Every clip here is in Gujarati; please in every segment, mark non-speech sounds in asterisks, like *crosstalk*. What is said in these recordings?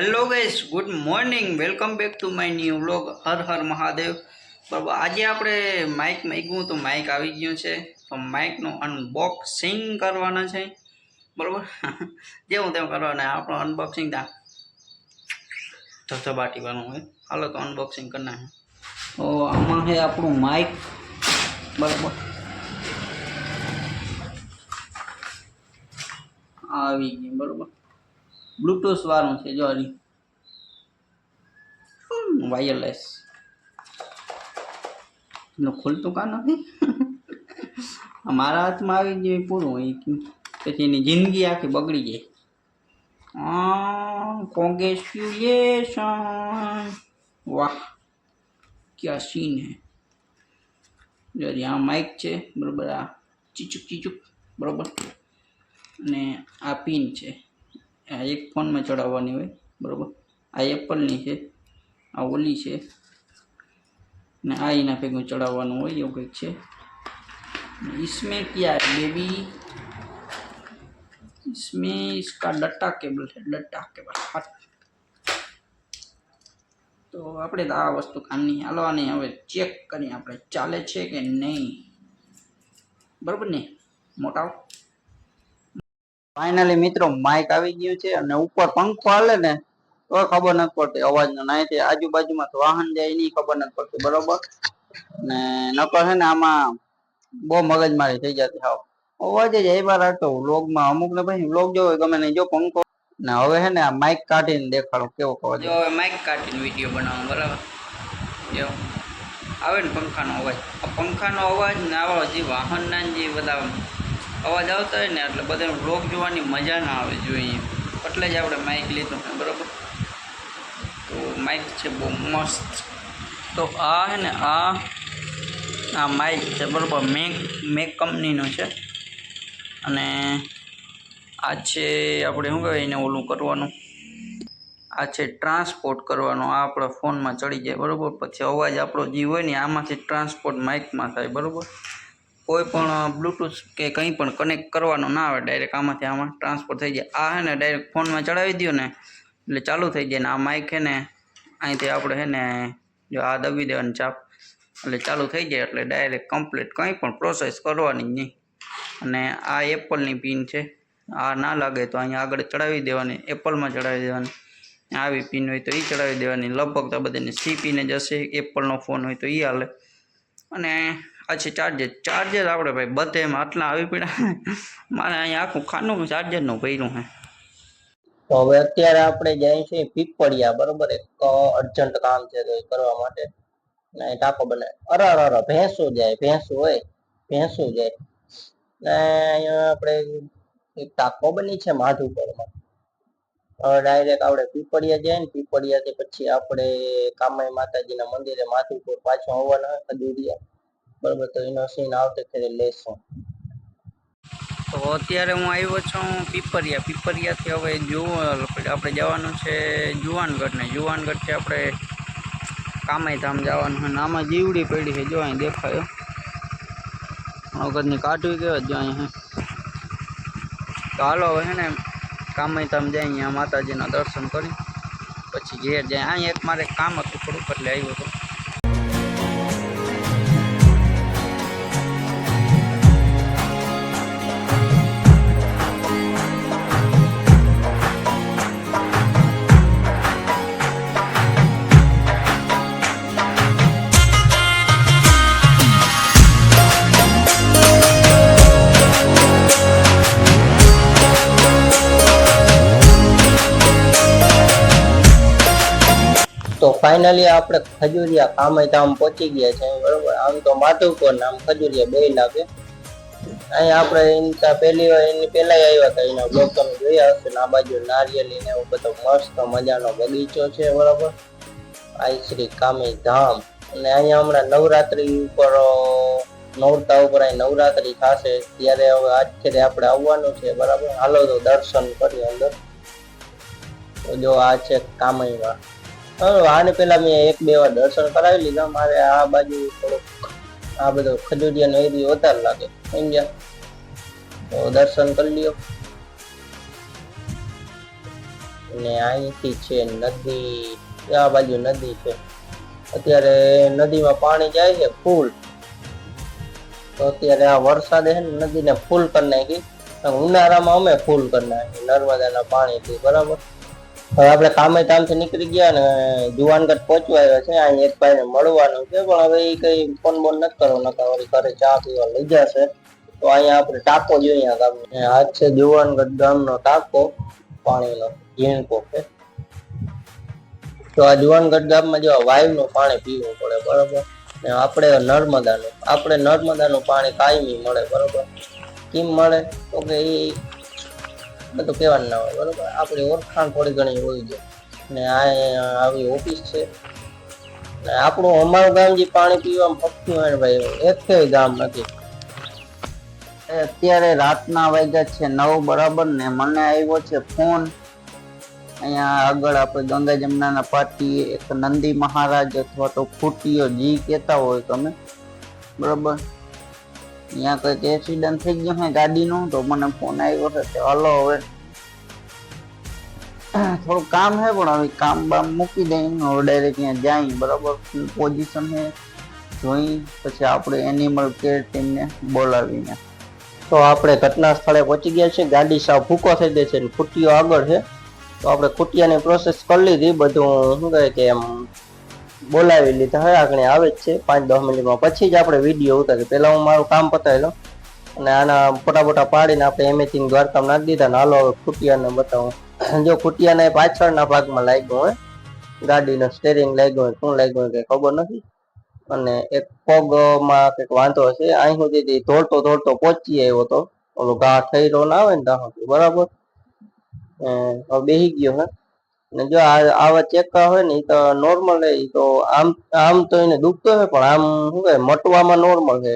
Hello guys good morning welcome back to my new vlog હર હર મહાદેવ. બરાબર, આજે આપણે માઇક માગ્યું તો માઇક આવી ગયું છે. તો માઇકનું અનબોક્સિંગ કરવાના છે. બરાબર? *laughs* જેવું તેમ કરવાના, આપણું અનબોક્સિંગ ત્યાં ધબાટીવાનું હોય. હાલો તો અનબોક્સિંગ કરી નાખે તો આમાં છે આપણું માઇક બરાબર? આવી ગયું, બરાબર? બ્લૂટૂથ વાળું છે, જો વાયરલેસ એનું ખુલતું કાં નથી? મારા હાથમાં આવી ગયું પૂરું, એ પછી એની જિંદગી આખી બગડી જાય કોંગ્રેચ્યુલેશન વાહ, ક્યાં સીન હે? જો આ માઇક છે, બરાબર, આ ચીચુક ચીચુક, બરાબર? અને આ પિન છે. આ એક ફોનમાં ચડાવવાની હોય બરાબર આ એપલની છે આ ઓલી છે ને આ એના ભેગું ચડાવવાનું હોય એવું કંઈક છે इसमें क्या है बेबी इसमें इसका डट्टा केबल है डट्टा केबल हट તો આપણે તો આ વસ્તુ કામની હાલવાની હવે ચેક કરીએ આપણે ચાલે છે કે નહીં બરાબર ને મોટા ફાઇનલી મિત્રો માઇક આવી ગયું છે અને ઉપર પંખો હાલે ને, તો ખબર નથી પડતી અવાજનો. નાહીથી આજુબાજુમાં વાહન જાય એની ખબર નથી પડતી. બરોબર? ને નકર છે ને આમાં બહુ મગજમારી થઈ જતી. હાવ. અવાજ જ એ વાર હતો વ્લોગમાં. અમુક ને ભાઈ વ્લોગ જોવો ગમે નહીં. જો પંખો ને હવે છે ને આ માઇક કાઢીને દેખાડો કેવો અવાજ જો હવે માઇક કાઢીને વીડિયો બનાવો. બરાબર? આવે ને પંખાનો અવાજ. આ પંખાનો અવાજ ને આવા જે વાહનના જે બધા અવાજ આવતા હોય ને, એટલે બધાને વ્લોગ જોવાની મજા ના આવે જોઈએ એટલે જ આપણે માઇક લીધું છે, બરાબર? તો માઇક છે બહુ મસ્ત. તો આ હે ને, આ આ માઇક છે, બરાબર? મેક મેક કંપનીનું છે. અને આ છે આપણે શું કહેવાય એને ઓલું કરવાનું? આ છે ટ્રાન્સપોર્ટ કરવાનો, આ આપણા ફોનમાં ચડી જાય, બરાબર? પછી અવાજ આપણો જે હોય ને, આમાંથી ટ્રાન્સપોર્ટ માઇકમાં થાય, બરાબર? કોઈ પણ બ્લૂટૂથ કે કંઈ પણ કનેક્ટ કરવાનું ના આવે ડાયરેક્ટ આમાંથી આમાં ટ્રાન્સફર થઈ જાય. આ હે ને ડાયરેક્ટ ફોનમાં ચડાવી દો ને, એટલે ચાલુ થઈ જાય ને, આ માઇક છે ને, અહીંથી આપણે છે ને, જો આ દબી દેવાની ચાપ, એટલે ચાલુ થઈ જાય, એટલે ડાયરેક્ટ કમ્પ્લીટ કંઈ પણ પ્રોસેસ કરવાની જ નહીં. અને આ એપલની પિન છે, આ ના લાગે તો અહીંયા આગળ ચડાવી દેવાની એપલમાં ચડાવી દેવાની. આવી પિન હોય તો એ ચડાવી દેવાની. લગભગ તો બધાને સી પીને જશે એપલનો ફોન હોય તો એ હાલે. અને આ છે ચાર્જર ચાર્જર આપણે ભાઈ, બધે એમ આટલા આવી પડ્યા મારે અહીંયા આખું ખાનું ચાર્જરનું ભર્યું છે તો હવે અત્યારે આપણે જઈએ છે પીપળિયા, બરોબર? એક અર્જન્ટ કામ છે તો કરવા માટે. ને ટાપો બને, અરે અરે અરે, ભેંસો જાય, ભેંસો હોય, ભેંસો જાય. ને અહીંયા આપણે એક ટાંકો બની છે માધુપરમાં ડાયરેક્ટ આપણે પીપળિયા જાય ને, પીપળિયાથી પછી આપણે કામાઈ માતાજીના મંદિરે માધુપુર પાછું આવવાના ખજૂરિયા. બરોબર, તો એનો સીન આવતો ફેરે લેશું. તો અત્યારે હું આવ્યો છું પીપરિયા. પીપરિયાથી હવે જુઓ આપણે જવાનું છે જુવાનગઢ ને જુવાનગઢથી આપણે કામાઈધામ જવાનું છે. આમાં જીવડી પડી છે, જો અહીં દેખાયો. વખતની કાઢવી કહેવાય જો અહીં તો હાલો હવે ને કામાઈધામ જાય અહીંયા માતાજીના દર્શન કરી. પછી ઘેર જાય. અહીં એક મારે કામ હતું થોડુંક એટલે આવ્યો ફાઇનલી આપણે ખજૂરિયા કામયધામ પહોંચી ગયા છે બરોબર? આમ તો માધવપુર નામ ખજૂરિયા બે લાગે અહીંયા આપણે એની પહેલી વાર, એની પહેલા આવ્યા હતા, એના બ્લોક તમે જોયા હશે આ બાજુ નારિયેલી ને એવું બધો મસ્ત મજાનો બગીચો છે, બરોબર? આ શ્રી કામી ધામ અને અહીંયા હમણાં નવરાત્રી ઉપર નવરતા ઉપર અહીં નવરાત્રી થશે, ત્યારે હવે આજથી આપણે આવવાનું છે, બરાબર? હાલો તો દર્શન કરીએ અંદર. જો આ છે કામઈમાં હવે આને પેલા મેં એક બે વાર દર્શન કરાવી લીધા. મારે આ બાજુ આ બધો ખજુરિયા એરિયો વધારે લાગે. સમજ્યા? તો દર્શન કરી લ્યો. અને અહીંથી છે નદી. આ બાજુ નદી છે. અત્યારે નદીમાં પાણી જાય છે ફૂલ. તો અત્યારે આ વરસાદે છે ને, નદીને ફૂલ કરી નાખી. ઉનાળામાં અમે ફૂલ કરી નાખી. નર્મદાના પાણીથી, બરાબર? હવે આપણે કામે તામથી નીકળી ગયા ને જુવાનગઢ પહોંચવા આવ્યા છે. અહીં એક ભાઈને મળવાનું છે, પણ હવે એ કઈ ફોન બોન નથી કરવો નકા વળી ઘરે ચા પીવા લઈ જશે. તો અહીંયા આપણે ટાંકો જોઈએ ગામ આ છે જુવાનગઢ ગામનો ટાંકો, પાણીનો, ઝીણકો છે. તો આ જુવાનગઢ ગામમાં જો વાયુનું પાણી પીવું પડે, બરોબર? ને આપણે નર્મદાનું આપણે નર્મદાનું પાણી કાયમી મળે, બરોબર? કેમ મળે? તો કે એ બધું કહેવાનું ના હોય, બરોબર? આપણી ઓળખાણ થોડી ઘણી હોય છે. ને આ આવી ઓફિસ છે. ને આપણું અમારું ગામ જે પાણી પીવામાં ફક્તું હોય ભાઈ એક ગામ નથી. અત્યારે રાતના વાગ્યા છે નવ બરાબર ને મને આવ્યો છે ફોન. અહીંયા આગળ આપણે ગંગા જમનાના પાટી, એક નંદી મહારાજ અથવા તો ફૂટીઓ જી કહેતા હોય તમે. બરાબર? અહીંયા કંઈક એક્સિડન્ટ થઈ ગયો છે ગાડીનું, તો મને ફોન આવ્યો છે કે હલો હવે. થોડું કામ છે પણ હવે કામ બામ મૂકી દઈને હવે ડાયરેક્ટ ત્યાં જાય, બરાબર? પોઝિશન છે? જોઈ, પછી આપણે એનિમલ કેર ટીમને બોલાવીને. તો આપણે ઘટના સ્થળે પહોંચી ગયા છે ગાડી સાવ ભૂકો થઈ ગઈ છે ખૂટીઓ આગળ છે. તો આપણે ખૂટિયાની પ્રોસેસ કરી લીધી. બધું શું કહે કે એમ બોલાવી લીધા હવે આગળ આવે જ છે. પાંચ દસ મિનિટમાં પછી જ આપણે વીડિયો ઉતારી પહેલાં હું મારું કામ પતાવી અને આના ફોટા ફોટા પાડીને આપણે એમેથિંગ દ્વારકામ નાખી દીધા. ને હાલો હવે ખૂટિયાને બતાવું. જો ખૂટિયાને પાછળના ભાગમાં લાગ્યું હોય, ગાડીનો સ્ટેરિંગ લાગ્યું હોય, શું લાગ્યું હોય કંઈ ખબર નથી. અને એક પગમાં કંઈક વાંધો છે અહીં સુધી દોડતો દોડતો પહોંચી આવ્યો તો. ઓલો ઘા થઈ રહ્યો ના આવે ને ત્યાં બરાબર? હવે બેસી ગયો હે. ને જો આવા ચેકા હોય ને એ તો નોર્મલ હે તો આમ આમ તો એને દુખતો હોય, પણ આમ શું કહે મટવામાં નોર્મલ છે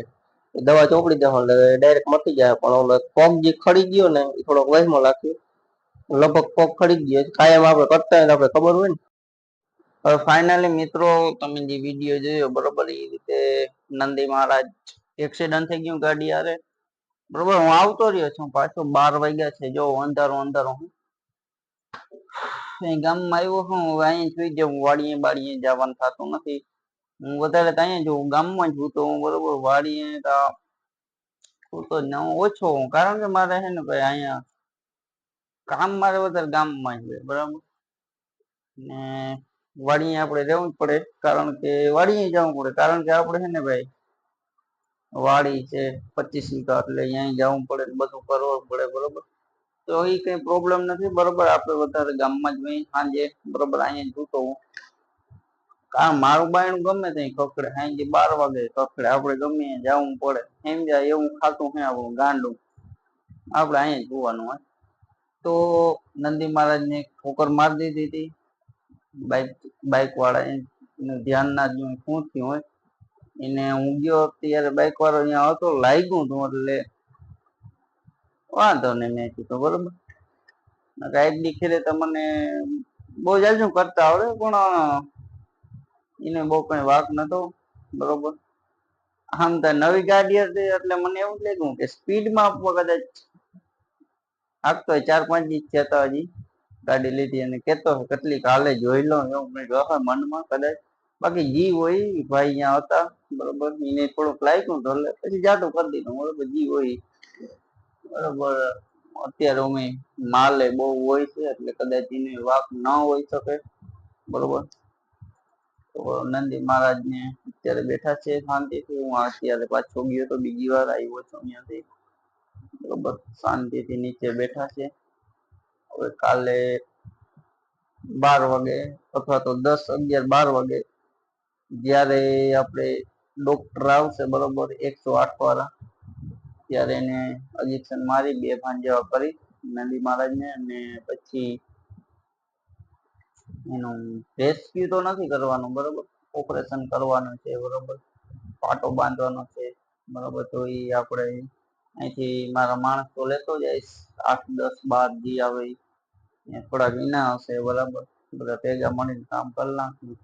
દવા ચોપડી દેવા એટલે ડાયરેક્ટ મટી જાય, પણ ઓલો કોક જે ખડી ગયો ને એ થોડોક વહેમો લાગ્યો. લગભગ કોક ખડી ગયો કાયમ આપણે કરતા હોય આપણે ખબર હોય ને. હવે ફાઇનલી મિત્રો, તમે જે વીડિયો જોયો, બરોબર એ રીતે નંદી મહારાજ એક્સિડન્ટ થઈ ગયું ગાડી આરે બરોબર, હું આવતો રહ્યો છું પાછો, બાર વાગ્યા છે, જો, અંધારો અંધારો. હું ગામમાં આવ્યો છું, હવે અહીંયા જાઉં વાડીએ બાડીએ જવાનું થતું નથી. હું વધારે તો અહીંયા જોઉં ગામમાં જ તો બરોબર વાડીએ તો ઓછો હું. કારણ કે મારે છે ને ભાઈ અહીંયા કામ મારે વધારે ગામમાં જ બરાબર? ને વાડીએ આપણે રહેવું જ પડે. કારણ કે વાડીએ જવું પડે. કારણ કે આપણે છે ને ભાઈ વાડી છે, પચીસ વીઘા એટલે અહીંયા જવું પડે બધું કરવું પડે, બરોબર? તો એ કઈ પ્રોબ્લેમ નથી. બરોબર, આપણે વધારે ગામમાં જ હોય સાંજે. બરોબર, અહીંયા જૂતો કારણ મારું બાયણું ગમે ત્યાં કકડે સાંજે બાર વાગે કકડે આપણે ગમે જવું પડે. એમ જાય એવું ખાતું હે આપણું ગાંડું. આપણે અહીંયા જોવાનું હોય. તો નંદી મહારાજને ઠોકર મારી દીધી હતી. બાઇક બાઇક વાળા એનું ધ્યાન ના જ શું થયું હોય. એને હું ગયો. ત્યારે બાઇક વાળો અહીંયા હતો. લાગ્યું હતું એટલે વાંધો નહીં, મેં કીધું, બરોબર. ગાઈડની તમને બહુ જાજુ કરતા આવડે, પણ એને બહુ કઈ વાક નતો બરોબર. આમ તો નવી ગાડી હતી, એટલે મને એવું લાગ્યું કે સ્પીડમાં કદાચ હાકતો હોય ચાર પાંચ ઇંચ થતા હજી, ગાડી લીધી અને કેતો હોય કેટલી કાલે જોઈ લો, એવું મેં કહે મનમાં કદાચ. બાકી જી હોય, ભાઈ અહીંયા હતા, બરોબર, એને થોડુંક લાગ્યું તો એટલે પછી જાતું કરી દીધું, બરોબર, જી હોય. બરોબર. અત્યારે અમે માલે બહુ હોય છે, એટલે કદાચ એને વાક ન હોઈ શકે. બરોબર? તો નંદી મહારાજ ને અત્યારે બેઠા છે શાંતિથી. હું અત્યારે પાછો ગયો તો બીજી વાર આવ્યો છું અહીંયાથી. બરોબર? શાંતિથી નીચે બેઠા છે. હવે કાલે બાર વાગે અથવા તો દસ અગિયાર બાર વાગે જ્યારે આપણે ડોક્ટર આવશે બરોબર એકસો આઠ વાળા. ત્યારે એને અજેક્શન મારી બે ભાન જેવા કરી, નંદી મહારાજને અને પછી એનું રેસ્ક્યુ તો નથી કરવાનું, બરોબર? ઓપરેશન કરવાનું છે, બરોબર? પાટો બાંધવાનો છે, બરોબર? તો એ આપણે અહીંથી મારા માણસ તો લેતો જઈશ આઠ, દસ, બાર જી આવે થોડાક વિના હશે, બરાબર? બધા ભેગા મળીને કામ કરી નાખ્યું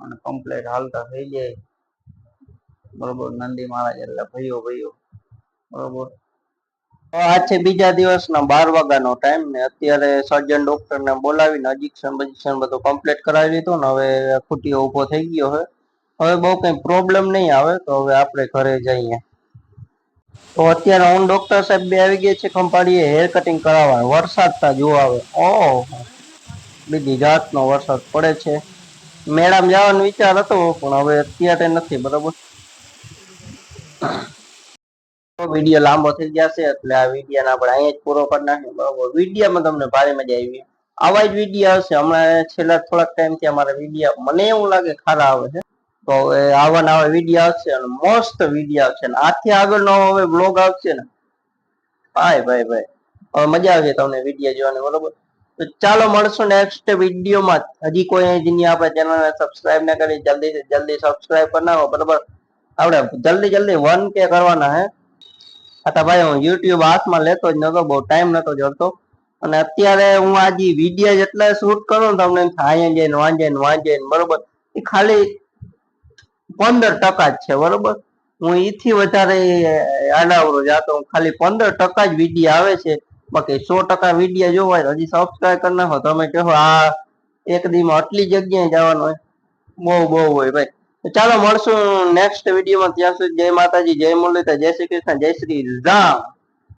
અને કમ્પ્લેટ હાલતા થઈ જાય. બરોબર? નંદી મહારાજ એટલે ભયો ભયો. બરોબર. આ છે બીજા દિવસના બાર વાગ્યાનો ટાઈમ ને અત્યારે સર્જન ડોક્ટર ને બોલાવીને અજીક્શન બજીક્શન બધું કમ્પ્લીટ કરાવી લીધું ને હવે ખૂટીઓ ઊભો થઈ ગયો હવે હવે બહુ કંઈ પ્રોબ્લેમ નહીં આવે તો હવે આપણે ઘરે જઈએ. તો અત્યારે હું ડોક્ટર સાહેબ બે આવી ગયા છે ખંભાળીએ હેર કટિંગ કરાવવા. વરસાદ તા જો આવે. ઓહ. બીજી જાતનો વરસાદ પડે છે. મેળામાં જવાનો વિચાર હતો પણ હવે અત્યારે નથી, બરોબર? વીડિયો લાંબો થઈ જશે એટલે આ વીડિયો આપણે અહીંયા જ પૂરો કરી નાખીએ. બરોબર વિડીયોમાં તમને ભારે મજા આવી. આવા જ વીડિયો આવશે. હમણાં છેલ્લા થોડાક ટાઈમથી અમારા વીડિયો મને એવું લાગે ખારા આવે છે. તો હવે આવા નવા વીડિયો આવશે અને મસ્ત વીડિયો આવશે. અને આથી આગળનો હવે બ્લોગ આવશે ને. ભાઈ ભાઈ ભાઈ. હવે મજા આવશે તમને વીડિયો જોવાની, બરોબર? તો ચાલો મળશું નેક્સ્ટ વિડીયોમાં હજી કોઈ જેની આપણે ચેનલને સબસ્ક્રાઇબ ના કરી, જલ્દી જલ્દી સબસ્ક્રાઇબ કરી નાખો, બરોબર? આપણે જલ્દી જલ્દી વન કે કરવાના હે. હતા ભાઈ હું યુટ્યુબ હાથમાં લેતો જ નતો, બહુ ટાઈમ નતો જતો અને અત્યારે હું આજે વિડીયા જેટલા શૂટ કરું ને તમને થાય જઈને વાંચે ને વાંચે ને બરોબર? એ ખાલી પંદર ટકા જ છે, બરોબર? હું એથી વધારે આડાવરો જાતો, હું ખાલી પંદર ટકા જ વિડીયા આવે છે. બાકી સો ટકા વિડીયા જોવા હોય તો હજી સબસ્ક્રાઈબ કરી નાખો. તમે કહો આ એક દીમાં આટલી જગ્યાએ જવાનું હોય. બહુ બહુ હોય ભાઈ. ચાલો મળશું નેક્સ્ટ વિડીયોમાં ત્યાં સુધી જય માતાજી, જય મુરલીધર, જય શ્રી કૃષ્ણ, જય શ્રી રામ.